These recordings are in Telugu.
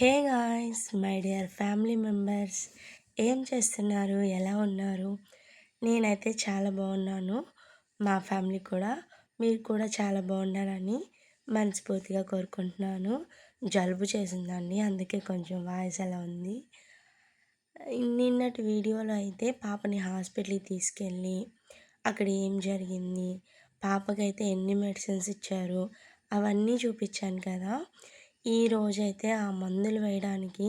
Hey guys my dear family members. ఏం చేస్తున్నారు? ఎలా ఉన్నారు? నేనైతే చాలా బాగున్నాను. మా ఫ్యామిలీ కూడా మీరు కూడా చాలా బాగున్నారని మనస్ఫూర్తిగా కోరుకుంటున్నాను. జలుబు చేసిందండి అందుకే కొంచెం వాయిస్ అలా ఉంది. నిన్నటి వీడియోలో అయితే పాపని హాస్పిటల్కి తీసుకెళ్ళి అక్కడ ఏం జరిగింది? పాపకైతే ఎన్ని మెడిసిన్స్ ఇచ్చారు? అవన్నీ చూపించాను కదా. ఈ రోజైతే ఆ మందులు వేయడానికి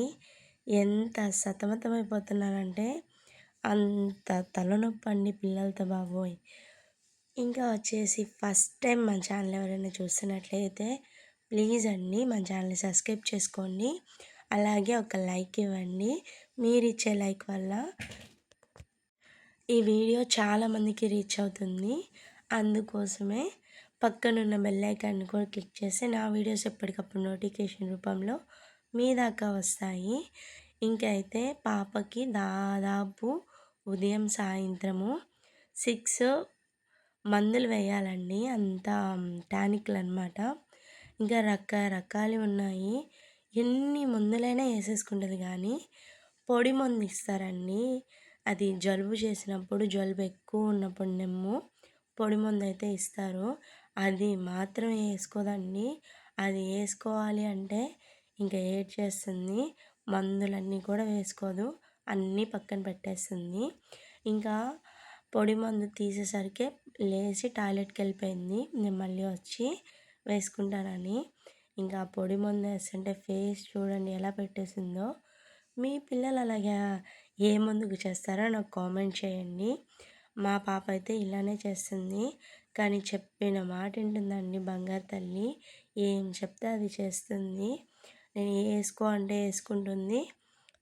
ఎంత సతమతమైపోతున్నారంటే అంత తలనొప్పి అండి పిల్లలతో బాబోయ్. ఇంకా వచ్చేసి ఫస్ట్ టైం మా ఛానల్ ఎవరైనా చూస్తున్నట్లయితే ప్లీజ్ అండి మా ఛానల్ని సబ్స్క్రైబ్ చేసుకోండి. అలాగే ఒక లైక్ ఇవ్వండి. మీరు ఇచ్చే లైక్ వల్ల ఈ వీడియో చాలామందికి రీచ్ అవుతుంది. అందుకోసమే పక్కనున్న బెల్ ఐకాన్ని కూడా క్లిక్ చేస్తే నా వీడియోస్ ఎప్పటికప్పుడు నోటిఫికేషన్ రూపంలో మీ దాకా వస్తాయి. ఇంకైతే పాపకి దాదాపు ఉదయం సాయంత్రము సిక్స్ మందులు వేయాలండి. అంత టానిక్లు అనమాట ఇంకా రకరకాలు ఉన్నాయి. ఎన్ని మందులైనా వేసేసుకుంటుంది కానీ పొడి మందు ఇస్తారండి. అది జలుబు చేసినప్పుడు జలుబు ఎక్కువ ఉన్నప్పుడు నెమ్ము పొడి మందు అయితే ఇస్తారు. అది మాత్రం వేసుకోదండి. అది వేసుకోవాలి అంటే ఇంకా ఏడ్ చేస్తుంది. మందులన్నీ కూడా వేసుకోదు. అన్నీ పక్కన పెట్టేస్తుంది. ఇంకా పొడి మందు తీసేసరికి లేచి టాయిలెట్కి వెళ్ళిపోయింది. నేను మళ్ళీ వచ్చి వేసుకుంటానని. ఇంకా పొడి మందు వేస్తుంటే ఫేస్ చూడండి ఎలా పెట్టేసిందో. మీ పిల్లలు అలాగా ఏ మందుకు చేస్తారో నాకు కామెంట్ చేయండి. మా పాప అయితే ఇలానే చేస్తుంది. కానీ చెప్పిన మాట వింటుందండి బంగారు తల్లి ఏం చెప్తే అది చేస్తుంది. నేను వేసుకో అంటే వేసుకుంటుంది.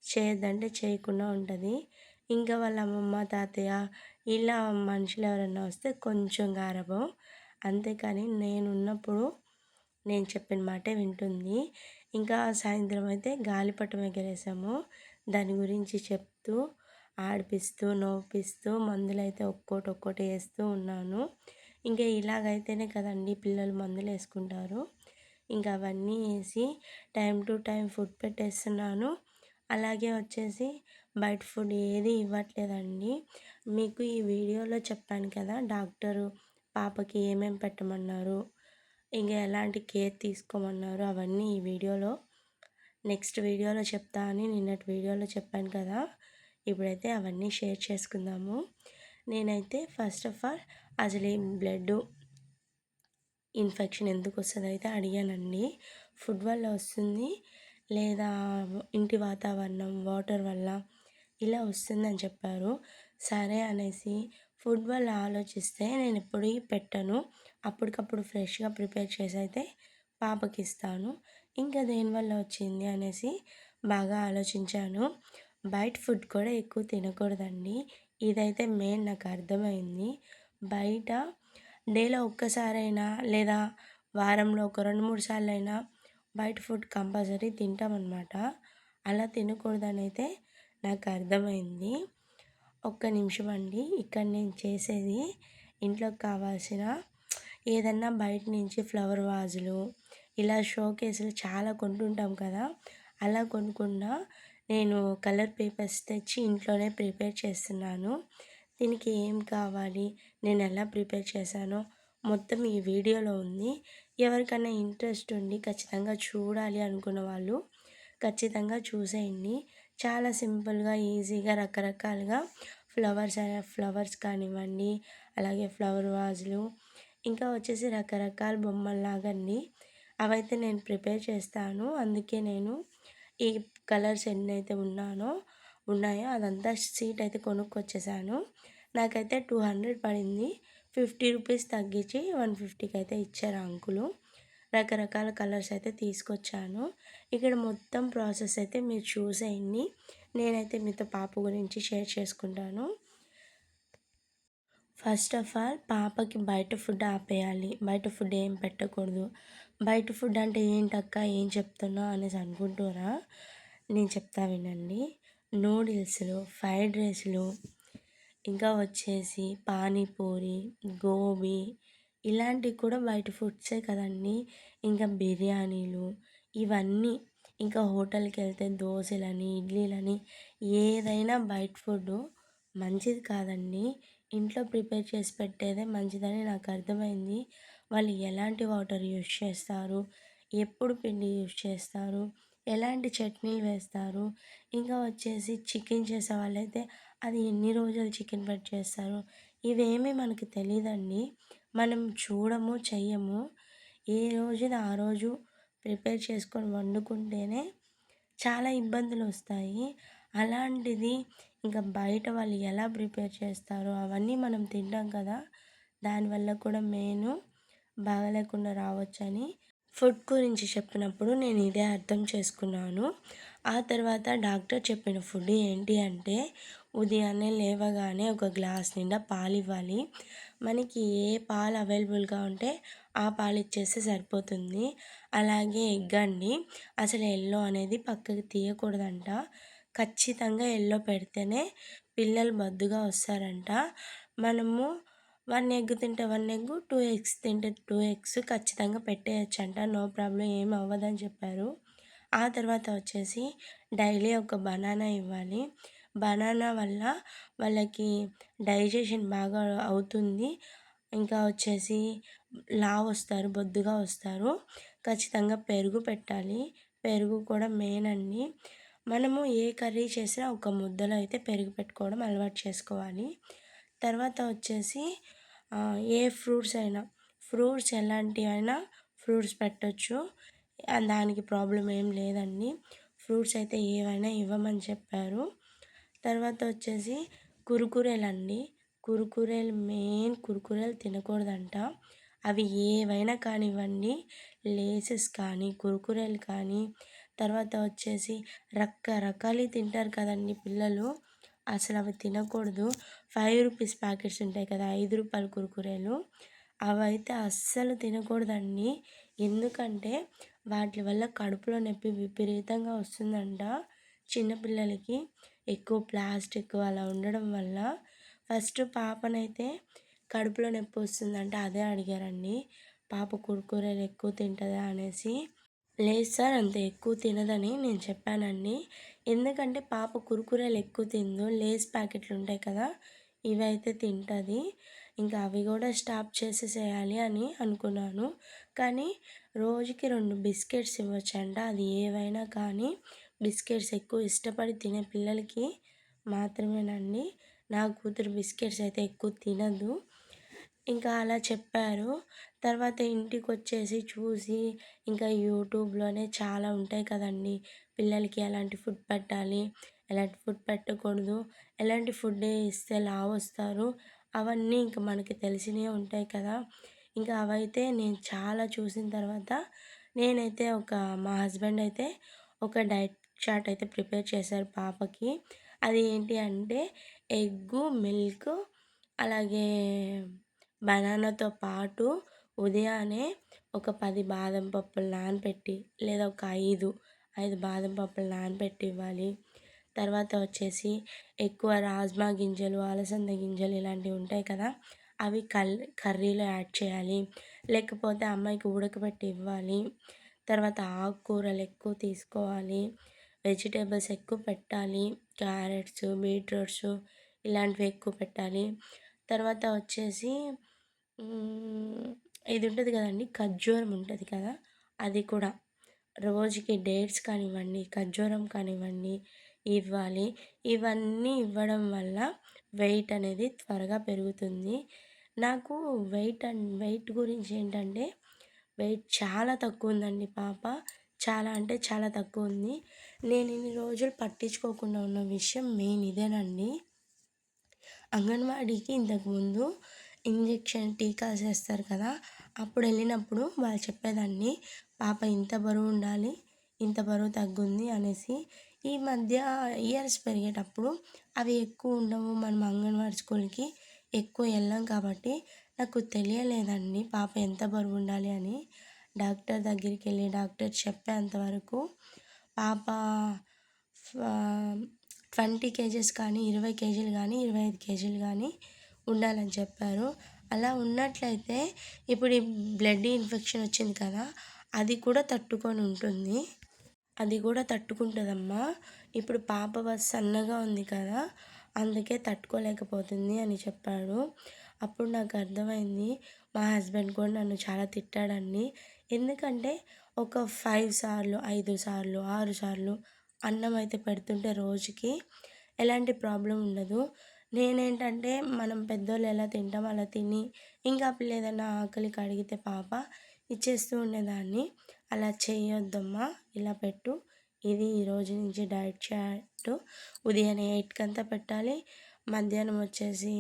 చేయొద్దంటే చేయకుండా ఉంటుంది. ఇంకా వాళ్ళ అమ్మమ్మ తాతయ్య ఇలా మనుషులు ఎవరైనా వస్తే కొంచెం గారభం. అంతేకాని నేను ఉన్నప్పుడు నేను చెప్పిన మాటే వింటుంది. ఇంకా సాయంత్రం అయితే గాలిపటం ఎగరేసాము. దాని గురించి చెప్తూ ఆడిపిస్తూ నవ్విస్తూ మందులు అయితే ఒక్కోటి ఒక్కోటి వేస్తూ ఉన్నాను. ఇంకా ఇలాగైతేనే కదండి పిల్లలు మందులు వేసుకుంటారు. ఇంకా అవన్నీ వేసి టైం టు టైం ఫుడ్ పెట్టేస్తున్నాను. అలాగే వచ్చేసి బయట ఫుడ్ ఏది ఇవ్వట్లేదండి. మీకు ఈ వీడియోలో చెప్పాను కదా డాక్టరు పాపకి ఏమేమి పెట్టమన్నారు ఇంకా ఎలాంటి కేర్ తీసుకోమన్నారు అవన్నీ ఈ వీడియోలో. నెక్స్ట్ వీడియోలో చెప్తా అని నిన్నటి వీడియోలో చెప్పాను కదా. ఇప్పుడైతే అవన్నీ షేర్ చేసుకుందాము. నేనైతే ఫస్ట్ ఆఫ్ ఆల్ అసలు ఈ బ్లడ్ ఇన్ఫెక్షన్ ఎందుకు వస్తుంది అయితే అడిగానండి. ఫుడ్ వల్ల వస్తుంది లేదా ఇంటి వాతావరణం వాటర్ వల్ల ఇలా వస్తుందని చెప్పారు. సరే అనేసి ఫుడ్ వల్ల ఆలోచిస్తే నేను ఎప్పుడు పెట్టను. అప్పటికప్పుడు ఫ్రెష్గా ప్రిపేర్ చేసి అయితే పాపకి ఇస్తాను. ఇంకా దేనివల్ల వచ్చింది అనేసి బాగా ఆలోచించాను. బయట ఫుడ్ కూడా ఎక్కువ తినకూడదండి. ఇదైతే మెయిన్ నాకు అర్థమైంది. బయట డేలో ఒక్కసారైనా లేదా వారంలో ఒక రెండు మూడు సార్లు అయినా బయట ఫుడ్ కంపల్సరీ తింటామన్నమాట. అలా తినకూడదని అయితే నాకు అర్థమైంది. ఒక్క నిమిషం అండి. ఇక్కడ నేను చేసేది ఇంట్లోకి కావాల్సిన ఏదన్నా బయట నుంచి ఫ్లవర్ వాజులు ఇలా షోకేసులు చాలా కొంటుంటాం కదా. అలా కొనుక్కున్నా నేను కలర్ పేపర్స్ తెచ్చి ఇంట్లోనే ప్రిపేర్ చేస్తున్నాను. దీనికి ఏం కావాలి? నేను ఎలా ప్రిపేర్ చేశానో మొత్తం ఈ వీడియోలో ఉంది. ఎవరికైనా ఇంట్రెస్ట్ ఉండి ఖచ్చితంగా చూడాలి అనుకున్న వాళ్ళు ఖచ్చితంగా చూసేయండి. చాలా సింపుల్గా ఈజీగా రకరకాలుగా ఫ్లవర్స్ ఫ్లవర్స్ కానివ్వండి అలాగే ఫ్లవర్ వాజులు ఇంకా వచ్చేసి రకరకాల బొమ్మల్లాగండి. అవైతే నేను ప్రిపేర్ చేస్తాను. అందుకే నేను ఈ కలర్స్ ఎన్ని అయితే ఉన్నానో ఉన్నాయో అదంతా సీట్ అయితే కొనుక్కొచ్చేసాను. నాకైతే టూ హండ్రెడ్ పడింది. ఫిఫ్టీ రూపీస్ తగ్గించి వన్ ఫిఫ్టీకి అయితే ఇచ్చారు అంకులు. రకరకాల కలర్స్ అయితే తీసుకొచ్చాను. ఇక్కడ మొత్తం ప్రాసెస్ అయితే మీరు చూసేయండి నేనైతే మీతో పాప గురించి షేర్ చేసుకుంటాను. ఫస్ట్ ఆఫ్ ఆల్ పాపకి బయట ఫుడ్ ఆపేయాలి. బయట ఫుడ్ ఏం పెట్టకూడదు. బయట ఫుడ్ అంటే ఏంటక్క ఏం చెప్తున్నావు అనేసి అనుకుంటున్నా నేను చెప్తా వినండి. నూడిల్స్లు ఫ్రైడ్ రైస్లు ఇంకా వచ్చేసి పానీపూరి గోబీ ఇలాంటివి కూడా బయట ఫుడ్సే కదండి. ఇంకా బిర్యానీలు ఇవన్నీ ఇంకా హోటల్కి వెళ్తే దోశలని ఇడ్లీలని ఏదైనా బయట ఫుడ్ మంచిది కాదండి. ఇంట్లో ప్రిపేర్ చేసి పెట్టేదే మంచిదని నాకు అర్థమైంది. వాళ్ళు ఎలాంటి వాటర్ యూస్ చేస్తారు? ఎప్పుడు పిండి యూస్ చేస్తారు? ఎలాంటి చట్నీలు వేస్తారు? ఇంకా వచ్చేసి చికెన్ చేసే వాళ్ళైతే అది ఎన్ని రోజులు చికెన్ పెట్టి చేస్తారు? ఇవేమీ మనకి తెలియదండి మనం చూడము చెయ్యము. ఏ రోజుది ఆ రోజు ప్రిపేర్ చేసుకొని వండుకుంటేనే చాలా ఇబ్బందులు వస్తాయి. అలాంటిది ఇంకా బయట వాళ్ళు ఎలా ప్రిపేర్ చేస్తారో అవన్నీ మనం తింటాం కదా. దానివల్ల కూడా మెయిన్ బాగలేకుండా రావచ్చని ఫుడ్ గురించి చెప్పినప్పుడు నేను ఇదే అర్థం చేసుకున్నాను. ఆ తర్వాత డాక్టర్ చెప్పిన ఫుడ్ ఏంటి అంటే ఉదయాన్నే లేవగానే ఒక గ్లాస్ నిండా పాలు ఇవ్వాలి. మనకి ఏ పాలు అవైలబుల్గా ఉంటే ఆ పాలు ఇచ్చేస్తే సరిపోతుంది. అలాగే ఎగ్ అండి. అసలు ఎల్లో అనేది పక్కకి తీయకూడదంట. ఖచ్చితంగా ఎల్లో పెడితేనే పిల్లలు బద్దుగా వస్తారంట. మనము వన్ ఎగ్ తింటే వన్ ఎగ్ టూ ఎగ్స్ తింటే టూ ఎగ్స్ ఖచ్చితంగా పెట్టేయచ్చు అంట నో ప్రాబ్లం ఏం అవ్వదని చెప్పారు. ఆ తర్వాత వచ్చేసి డైలీ ఒక బనానా ఇవ్వాలి. బనానా వల్ల వాళ్ళకి డైజెషన్ బాగా అవుతుంది. ఇంకా వచ్చేసి లావు వస్తారు బొద్దుగా వస్తారు. ఖచ్చితంగా పెరుగు పెట్టాలి. పెరుగు కూడా మెయిన్ అండి. మనము ఏ కర్రీ చేసినా ఒక ముద్దలో అయితే పెరుగు పెట్టుకోవడం అలవాటు చేసుకోవాలి. తర్వాత వచ్చేసి ఏ ఫ్రూట్స్ అయినా ఫ్రూట్స్ ఎలాంటివైనా ఫ్రూట్స్ పెట్టచ్చు. దానికి ప్రాబ్లం ఏం లేదండి. ఫ్రూట్స్ అయితే ఏవైనా ఇవ్వమని చెప్పారు. తర్వాత వచ్చేసి కురుకురేలు అండి కురుకురేలు మెయిన్ కురుకురేలు తినకూడదంట. అవి ఏవైనా కానివ్వండి లేసెస్ కానీ కురుకురేలు కానీ తర్వాత వచ్చేసి రకరకాలు తింటారు కదండి పిల్లలు. అసలు అవి తినకూడదు. ఫైవ్ రూపీస్ ప్యాకెట్స్ ఉంటాయి కదా ఐదు రూపాయల కురుకురేలు. అవి అయితే అస్సలు తినకూడదండి. ఎందుకంటే వాటి వల్ల కడుపులో నొప్పి విపరీతంగా వస్తుందంట. చిన్నపిల్లలకి ఎక్కువ ప్లాస్టిక్ అలా ఉండడం వల్ల ఫస్ట్ పాపనైతే కడుపులో నొప్పి వస్తుందంటే అదే అడిగారండి. పాప కురుకురేలు ఎక్కువ తింటుందా? అనేసి. లేదు సార్ అంత ఎక్కువ తినదని నేను చెప్పానండి. ఎందుకంటే పాప కురుకురేలు ఎక్కువ తిందు లేస్ ప్యాకెట్లు ఉంటాయి కదా ఇవి అయితే తింటుంది. ఇంకా అవి కూడా స్టాప్ చేసేసేయాలి అని అనుకున్నాను. కానీ రోజుకి రెండు బిస్కెట్స్ ఇవ్వచ్చంట అది ఏవైనా కానీ బిస్కెట్స్ ఎక్కువ ఇష్టపడి తినే పిల్లలకి మాత్రమేనండి. నా కూతురు బిస్కెట్స్ అయితే ఎక్కువ తినదు. ఇంకా అలా చెప్పారు. తర్వాత ఇంటికి వచ్చేసి చూసి ఇంకా యూట్యూబ్లోనే చాలా ఉంటాయి కదండి. పిల్లలకి ఎలాంటి ఫుడ్ పెట్టాలి ఎలాంటి ఫుడ్ పెట్టకూడదు ఎలాంటి ఫుడ్ ఇస్తే లావు వస్తారు అవన్నీ ఇంకా మనకి తెలిసినవి ఉంటాయి కదా. ఇంకా అవైతే నేను చాలా చూసిన తర్వాత నేనైతే ఒక మా హస్బెండ్ అయితే ఒక డైట్ చాట్ అయితే ప్రిపేర్ చేశారు పాపకి. అది ఏంటి అంటే ఎగ్గు మిల్క్ అలాగే బనానాతో పాటు ఉదయాన్నే ఒక పది బాదం పప్పులు నానబెట్టి లేదా ఒక ఐదు ఐదు బాదం పప్పులు నానబెట్టి ఇవ్వాలి. తర్వాత వచ్చేసి ఎక్కువ రాజ్మా గింజలు అలసంద గింజలు ఇలాంటివి ఉంటాయి కదా అవి కల్ కర్రీలో యాడ్ చేయాలి. లేకపోతే అమ్మాయికి ఉడకబెట్టి ఇవ్వాలి. తర్వాత ఆకుకూరలు ఎక్కువ తీసుకోవాలి. వెజిటేబుల్స్ ఎక్కువ పెట్టాలి క్యారెట్స్ బీట్రూట్స్ ఇలాంటివి ఎక్కువ పెట్టాలి. తర్వాత వచ్చేసి ఇది ఉంటుంది కదండి ఖర్జూరం ఉంటుంది కదా అది కూడా. రోజుకి డేట్స్ కానివ్వండి ఖర్జూరం కానివ్వండి ఇవ్వాలి. ఇవన్నీ ఇవ్వడం వల్ల వెయిట్ అనేది త్వరగా పెరుగుతుంది. నాకు వెయిట్ అండ్ వెయిట్ గురించి ఏంటంటే వెయిట్ చాలా తక్కువ ఉందండి పాప. చాలా అంటే చాలా తక్కువ ఉంది. నేను ఇన్ని రోజులు పట్టించుకోకుండా ఉన్న విషయం మెయిన్ ఇదేనండి. అంగన్వాడీకి ఇంతకుముందు ఇంజెక్షన్ టీకాలు చేస్తారు కదా అప్పుడు వెళ్ళినప్పుడు వాళ్ళు చెప్పేదాన్ని పాప ఇంత బరువు ఉండాలి ఇంత బరువు తగ్గుంది అనేసి. ఈ మధ్య ఇయర్స్ పెరిగేటప్పుడు అవి ఎక్కువ ఉండవు మనం అంగన్వాడీ స్కూల్కి ఎక్కువ వెళ్ళాం కాబట్టి నాకు తెలియలేదండి పాప ఎంత బరువు ఉండాలి అని. డాక్టర్ దగ్గరికి వెళ్ళి డాక్టర్ చెప్పేంతవరకు పాప ట్వంటీ కేజెస్ కానీ ఇరవై కేజీలు కానీ ఇరవై ఐదు కేజీలు కానీ ఉండాలని చెప్పారు. అలా ఉన్నట్లయితే ఇప్పుడు ఈ బ్లడ్ ఇన్ఫెక్షన్ వచ్చింది కదా అది కూడా తట్టుకొని ఉంటుంది. అది కూడా తట్టుకుంటుందమ్మా. ఇప్పుడు పాప సన్నగా ఉంది కదా అందుకే తట్టుకోలేకపోతుంది అని చెప్పాడు. అప్పుడు నాకు అర్థమైంది. మా హస్బెండ్ కూడా నన్ను చాలా తిట్టాడండి. ఎందుకంటే ఒక ఫైవ్ సార్లు ఐదు సార్లు ఆరు సార్లు అన్నం అయితే పెడుతుంటే రోజుకి ఎలాంటి ప్రాబ్లం ఉండదు. నేనేంటంటే మనం పెద్దోళ్ళు ఎలా తింటాం అలా తిని ఇంకా పిల్ల ఏదైనా కడిగితే పాప ఇచ్చేస్తూ ఉండేదాన్ని. అలా చేయొద్దమ్మా ఇలా పెట్టు. ఇది ఈరోజు నుంచి డైట్ చార్ట్ ఉదయం ఎయిట్కి అంతా పెట్టాలి. మధ్యాహ్నం వచ్చేసి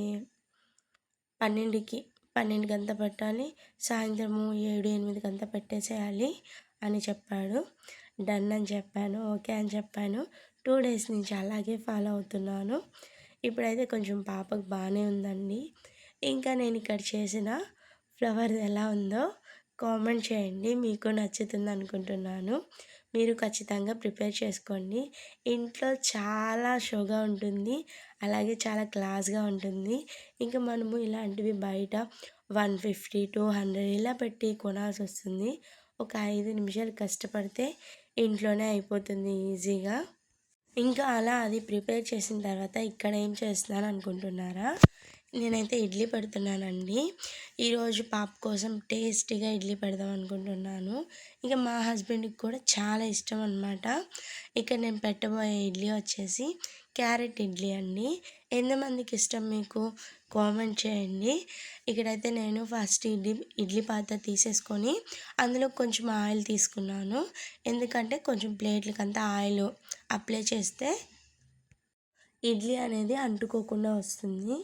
పన్నెండుకి పన్నెండుకి అంతా పెట్టాలి. సాయంత్రము ఏడు ఎనిమిదికి అంతా పెట్టేసేయాలి అని చెప్పాడు. డన్ అని చెప్పాను. ఓకే అని చెప్పాను. టూ డేస్ నుంచి అలాగే ఫాలో అవుతున్నాను. ఇప్పుడైతే కొంచెం పాపకు బాగానే ఉందండి. ఇంకా నేను ఇక్కడ చేసిన ఫ్లవర్ ఎలా ఉందో కామెంట్ చేయండి. మీకు నచ్చుతుంది అనుకుంటున్నాను. మీరు ఖచ్చితంగా ప్రిపేర్ చేసుకోండి. ఇంట్లో చాలా షోగా ఉంటుంది. అలాగే చాలా క్లాస్గా ఉంటుంది. ఇంకా మనము ఇలాంటివి బయట వన్ ఫిఫ్టీ టూ హండ్రెడ్ ఇలా పెట్టి కొనాల్సి వస్తుంది. ఒక ఐదు నిమిషాలు కష్టపడితే ఇంట్లోనే అయిపోతుంది ఈజీగా. ఇంకా అలా అది ప్రిపేర్ చేసిన తర్వాత ఇక్కడ ఏం చేస్తున్నాను అనుకుంటున్నారా? నేనైతే ఇడ్లీ పెడుతున్నానండి. ఈరోజు పాప కోసం టేస్టీగా ఇడ్లీ పెడదాం అనుకుంటున్నాను. ఇక మా హస్బెండ్కి కూడా చాలా ఇష్టం అనమాట ఇక్కడ నేను పెట్టబోయే ఇడ్లీ వచ్చేసి క్యారెట్ ఇడ్లీ అండి. ఎంతమందికి ఇష్టం మీకు? కామెంట్ చేయండి. ఇక్కడైతే నేను ఫస్ట్ ఇడ్లీ ఇడ్లీ పాత్ర తీసేసుకొని అందులో కొంచెం ఆయిల్ తీసుకున్నాను. ఎందుకంటే కొంచెం ప్లేట్లకంతా ఆయిల్ అప్లై చేస్తే ఇడ్లీ అనేది అంటుకోకుండా వస్తుంది.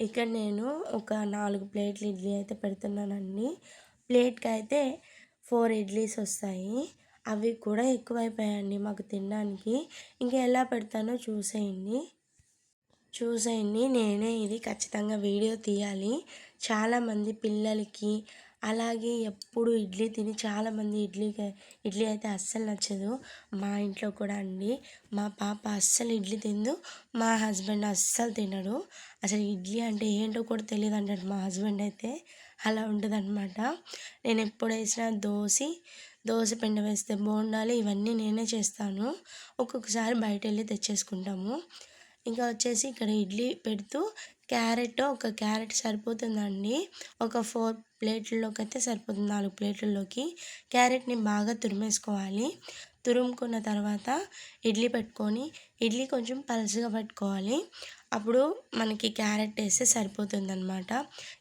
ఇక్కడ నేను ఒక నాలుగు ప్లేట్లు ఇడ్లీ అయితే పెడుతున్నానండి. ప్లేట్కి అయితే ఫోర్ ఇడ్లీస్ వస్తాయి. అవి కూడా ఎక్కువైపోయాయండి మాకు తినడానికి. ఇంకా ఎలా పెడతానో చూసేయండి. చూసేయండి. నేనే ఇది ఖచ్చితంగా వీడియో తీయాలి. చాలామంది పిల్లలకి అలాగే ఎప్పుడు ఇడ్లీ తిని చాలామంది ఇడ్లీకి ఇడ్లీ అయితే అస్సలు నచ్చదు. మా ఇంట్లో కూడా అండి. మా పాప అస్సలు ఇడ్లీ తిందు మా హస్బెండ్ అస్సలు తినడు. అసలు ఇడ్లీ అంటే ఏంటో కూడా తెలియదు అంటాడు మా హస్బెండ్ అయితే. అలా ఉంటుందన్నమాట. నేను ఎప్పుడు వేసిన దోశ దోశ పిండి వేస్తే బోండాలు ఇవన్నీ నేనే చేస్తాను. ఒక్కొక్కసారి బయట వెళ్ళి తెచ్చేసుకుంటాము. ఇంకా వచ్చేసి ఇక్కడ ఇడ్లీ పెడుతూ క్యారెట్ ఒక క్యారెట్ సరిపోతుందండి. ఒక ఫోర్ ప్లేట్లలోకి అయితే సరిపోతుంది. నాలుగు ప్లేట్లలోకి క్యారెట్ని బాగా తురిమేసుకోవాలి. తురుముకున్న తర్వాత ఇడ్లీ పెట్టుకొని ఇడ్లీ కొంచెం పలుచగా పెట్టుకోవాలి. అప్పుడు మనకి క్యారెట్ వేస్తే సరిపోతుంది అనమాట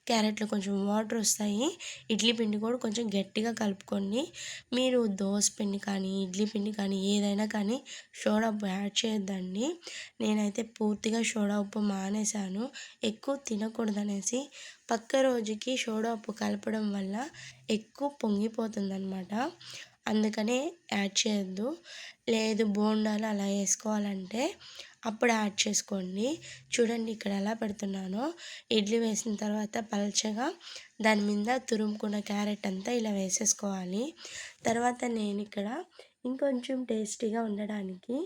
క్యారెట్లో కొంచెం వాటర్ వస్తాయి. ఇడ్లీ పిండి కూడా కొంచెం గట్టిగా కలుపుకోండి. మీరు దోశ పిండి కానీ ఇడ్లీ పిండి కానీ ఏదైనా కానీ సోడా ఉప్పు యాడ్ చేయొద్దండి. నేనైతే పూర్తిగా సోడా ఉప్పు మానేశాను. ఎక్కువ తినకూడదనేసి పక్క రోజుకి సోడా ఉప్పు కలపడం వల్ల ఎక్కువ పొంగిపోతుందనమాట అందుకనే యాడ్ చేయొద్దు. లేదు బోండాలు అలా వేసుకోవాలంటే అప్పుడు యాడ్ చేసుకోండి. చూడండి ఇక్కడ ఎలా పెడుతున్నానో. ఇడ్లీ వేసిన తర్వాత పలచగా దాని మీద తురుముకున్న క్యారెట్ అంతా ఇలా వేసేసుకోవాలి. తర్వాత నేను ఇక్కడ ఇంకొంచెం టేస్టీగా ఉండడానికి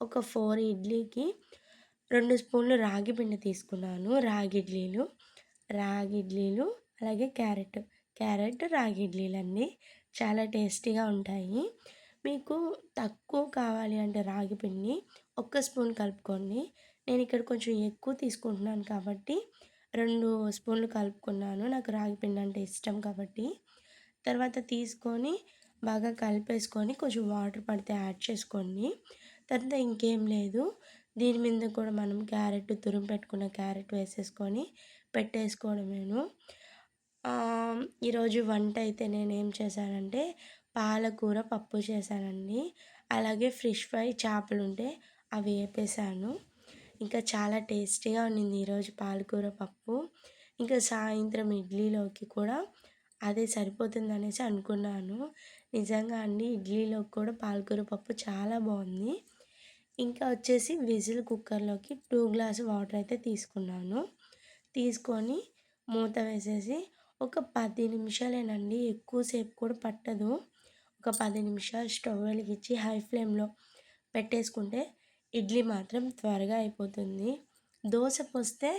ఒక ఫోర్ ఇడ్లీకి రెండు స్పూన్లు రాగి పిండి తీసుకున్నాను. రాగి ఇడ్లీలు రాగి ఇడ్లీలు అలాగే క్యారెట్ క్యారెట్ రాగి ఇడ్లీలు అన్నీ చాలా టేస్టీగా ఉంటాయి. మీకు తక్కువ కావాలి అంటే రాగి పిండి ఒక్క స్పూన్ కలుపుకోండి. నేను ఇక్కడ కొంచెం ఎక్కువ తీసుకుంటున్నాను కాబట్టి రెండు స్పూన్లు కలుపుకున్నాను. నాకు రాగి పిండి అంటే ఇష్టం కాబట్టి. తర్వాత తీసుకొని బాగా కలిపేసుకొని కొంచెం వాటర్ పడితే యాడ్ చేసుకోండి. తర్వాత ఇంకేం లేదు. దీని మీద కూడా మనం క్యారెట్ తురుము పెట్టుకున్న క్యారెట్ వేసేసుకొని పెట్టేసుకోవడమేను. ఈరోజు వంట అయితే నేను ఏం చేశానంటే పాలకూర పప్పు చేశానండి. అలాగే ఫిష్ ఫ్రై చేపలు ఉంటే అవి వేపేసాను ఇంకా చాలా టేస్టీగా ఉండింది ఈరోజు పాలకూర పప్పు. ఇంకా సాయంత్రం ఇడ్లీలోకి కూడా అదే సరిపోతుంది అనేసి అనుకున్నాను. నిజంగా అండి ఇడ్లీలోకి కూడా పాలకూర పప్పు చాలా బాగుంది. ఇంకా వచ్చేసి విజిల్ కుక్కర్లోకి టూ గ్లాస్ వాటర్ అయితే తీసుకున్నాను. తీసుకొని మూత వేసేసి ఒక పది నిమిషాలేనండి ఎక్కువసేపు కూడా పట్టదు. ఒక పది నిమిషాలు స్టవ్ వెలిగించి హై ఫ్లేమ్లో పెట్టేసుకుంటే ఇడ్లీ మాత్రం త్వరగా అయిపోతుంది. దోశ పోస్తే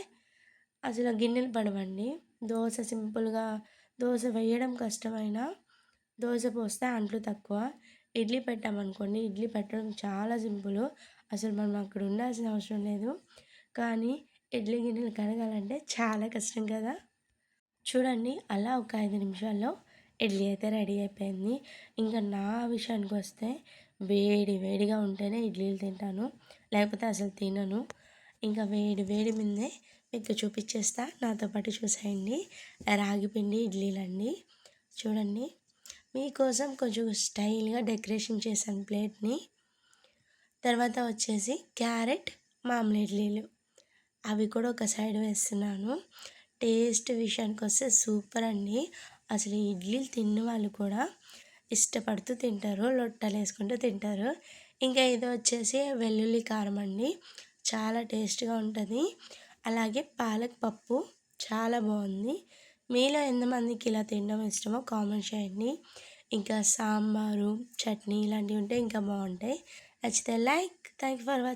అసలు గిన్నెలు పడవండి. దోశ సింపుల్గా దోశ వేయడం కష్టమైనా దోశ పోస్తే అంట్లు తక్కువ. ఇడ్లీ పెట్టామనుకోండి ఇడ్లీ పెట్టడం చాలా సింపుల్. అసలు మనం అక్కడ ఉండాల్సిన అవసరం లేదు. కానీ ఇడ్లీ గిన్నెలు కడగాలంటే చాలా కష్టం కదా. చూడండి అలా ఒక ఐదు నిమిషాల్లో ఇడ్లీ అయితే రెడీ అయిపోయింది. ఇంకా నా విషయానికి వస్తే వేడి వేడిగా ఉంటేనే ఇడ్లీలు తింటాను లేకపోతే అసలు తినను. ఇంకా వేడి వేడి మీదే మీకు చూపించేస్తా నాతో పాటు చూసేయండి. రాగి పిండి ఇడ్లీలండి. చూడండి. మీకోసం కొంచెం స్టైల్గా డెకరేషన్ చేశాను ప్లేట్ని. తర్వాత వచ్చేసి క్యారెట్ మామూలు ఇడ్లీలు. అవి కూడా ఒక సైడ్ వేస్తున్నాను. టేస్ట్ విషయానికి వస్తే సూపర్ అండి అసలు ఇడ్లీలు తిన్న వాళ్ళు కూడా ఇష్టపడుతూ తింటారు లొట్టలు వేసుకుంటూ తింటారు. ఇంకా ఇది వచ్చేసి వెల్లుల్లి కారం అండి. చాలా టేస్ట్గా ఉంటుంది. అలాగే పాలక్ పప్పు చాలా బాగుంది. మీలో ఎంతమందికి ఇలా తినడం ఇష్టమో కామెంట్ చేయండి. ఇంకా సాంబారు చట్నీ ఇలాంటివి ఉంటే ఇంకా బాగుంటాయి. నచ్చితే like thank you for watching